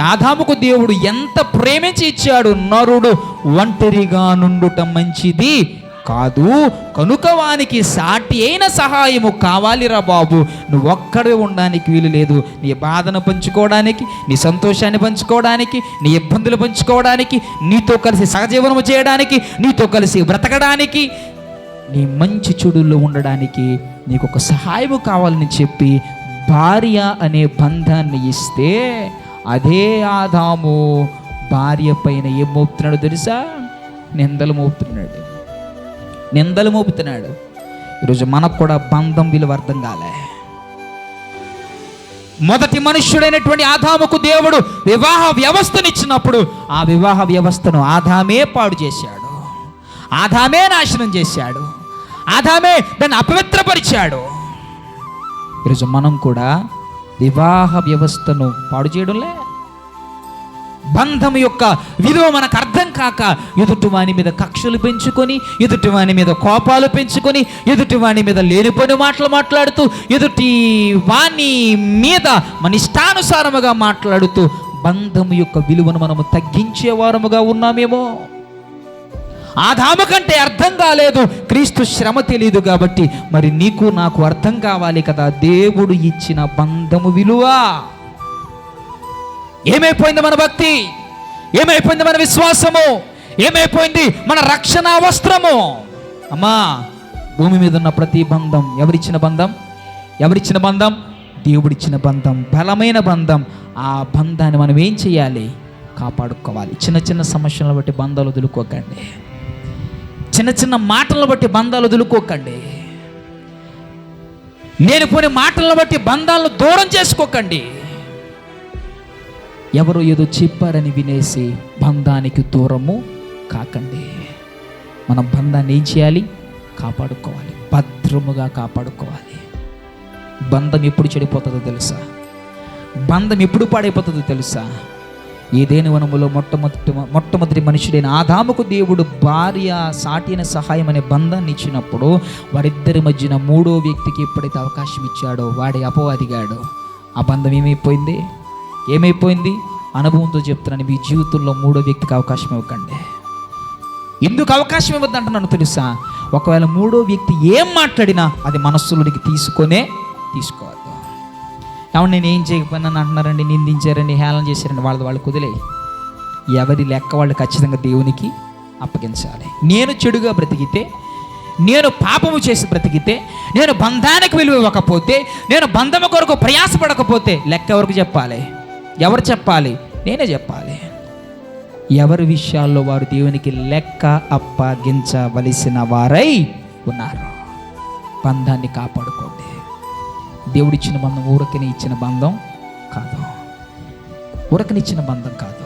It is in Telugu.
ఆదాముకు దేవుడు ఎంత ప్రేమించి ఇచ్చాడు? నరుడు ఒంటరిగా నుండుట మంచిది కాదు. కనుక వానికి సాటి అయిన సహాయము కావాలిరా బాబు. నువ్వు ఒక్కడే ఉండడానికి వీలు లేదు. నీ బాధను పంచుకోవడానికి నీ సంతోషాన్ని పంచుకోవడానికి నీ ఇబ్బందులు పంచుకోవడానికి నీతో కలిసి సహజీవనము చేయడానికి నీతో కలిసి బ్రతకడానికి నీ మంచి చెడుల్లో ఉండడానికి నీకు ఒక సహాయము కావాలని చెప్పి భార్య అనే బంధాన్ని ఇస్తే అదే ఆదాము భార్య పైన ఏం మోపుతున్నాడు తెలుసా? నిందలు మోపుతున్నాడు. నిందలు మోపుతున్నాడు. ఈరోజు మనకు కూడా బంధం విలువ అర్థం కాలే. మొదటి మనుష్యుడైనటువంటి ఆదాముకు దేవుడు వివాహ వ్యవస్థనిచ్చినప్పుడు ఆ వివాహ వ్యవస్థను ఆదామే పాడు చేశాడు. ఆదామే నాశనం చేశాడు. ఆదామే దాన్ని అపవిత్రపరిచాడు. ఈరోజు మనం కూడా వివాహ వ్యవస్థను పాడు చేయడంలే. బంధం యొక్క విలువ మనకు అర్థం కాక ఎదుటివాని మీద కక్షలు పెంచుకొని ఎదుటివాని మీద కోపాలు పెంచుకొని ఎదుటివాని మీద లేనిపోని మాటలు మాట్లాడుతూ ఎదుటి వాని మీద మన ఇష్టానుసారముగా మాట్లాడుతూ బంధం యొక్క విలువను మనము తగ్గించే వారముగా ఉన్నామేమో. ఆదాము కంటే అర్థం కాలేదు. క్రీస్తు శ్రమ తెలియదు కాబట్టి మరి నీకు నాకు అర్థం కావాలి కదా. దేవుడు ఇచ్చిన బంధము విలువ. ఏమైపోయింది మన భక్తి? ఏమైపోయింది మన విశ్వాసము? ఏమైపోయింది మన రక్షణ వస్త్రము? అమ్మా భూమి మీద ఉన్న ప్రతి బంధం ఎవరిచ్చిన బంధం? ఎవరిచ్చిన బంధం? దేవుడిచ్చిన బంధం బలమైన బంధం. ఆ బంధాన్ని మనం ఏం చేయాలి? కాపాడుకోవాలి. చిన్న చిన్న సమస్యలను బట్టి బంధాలు వదులుకోకండి. చిన్న చిన్న మాటలను బట్టి బంధాలు వదులుకోకండి. లేనిపోని మాటలను బట్టి బంధాలను దూరం చేసుకోకండి. ఎవరు ఏదో చెప్పారని వినేసి బంధానికి దూరము కాకండి. మనం బంధాన్ని ఏం చేయాలి? కాపాడుకోవాలి. భద్రముగా కాపాడుకోవాలి. బంధం ఎప్పుడు చెడిపోతుందో తెలుసా? బంధం ఎప్పుడు పాడైపోతుందో తెలుసా? ఏదేని వనములో మొట్టమొదటి మొట్టమొదటి మనుషుడైన ఆదాముకు దేవుడు భార్య సాటిన సహాయం అనే బంధాన్ని ఇచ్చినప్పుడు వారిద్దరి మధ్యన మూడో వ్యక్తికి ఎప్పుడైతే అవకాశం ఇచ్చాడో వాడి అపవాదిగాడు. ఆ బంధం ఏమైపోయింది? ఏమైపోయింది? అనుభవంతో చెప్తున్నాను మీ జీవితంలో మూడో వ్యక్తికి అవకాశం ఇవ్వకండి. ఎందుకు అవకాశం ఇవ్వద్దు అంటున్నాను తెలుసా? ఒకవేళ మూడో వ్యక్తి ఏం మాట్లాడినా అది మనస్సులోనికి తీసుకొనే తీసుకోవాలి. ఏమన్నా నేను ఏం చేయకపోయినా అంటున్నారండి నిందించారండి హేళన చేశారండి వాళ్ళది వాళ్ళు కుదిలే. ఎవరి లెక్క వాళ్ళు ఖచ్చితంగా దేవునికి అప్పగించాలి. నేను చెడుగా బ్రతికితే నేను పాపము చేసి బ్రతికితే నేను బంధానికి విలువ ఇవ్వకపోతే నేను బంధము కొరకు ప్రయాసపడకపోతే లెక్క ఎవరికి చెప్పాలి? ఎవరు చెప్పాలి? నేనే చెప్పాలి. ఎవరి విషయాల్లో వారు దేవునికి లెక్క అప్పగించవలసిన వారై ఉన్నారు. బంధాన్ని కాపాడుకో. దేవుడిచ్చిన బంధం ఊరకని ఇచ్చిన బంధం కాదు? ఊరకనిచ్చిన బంధం కాదు?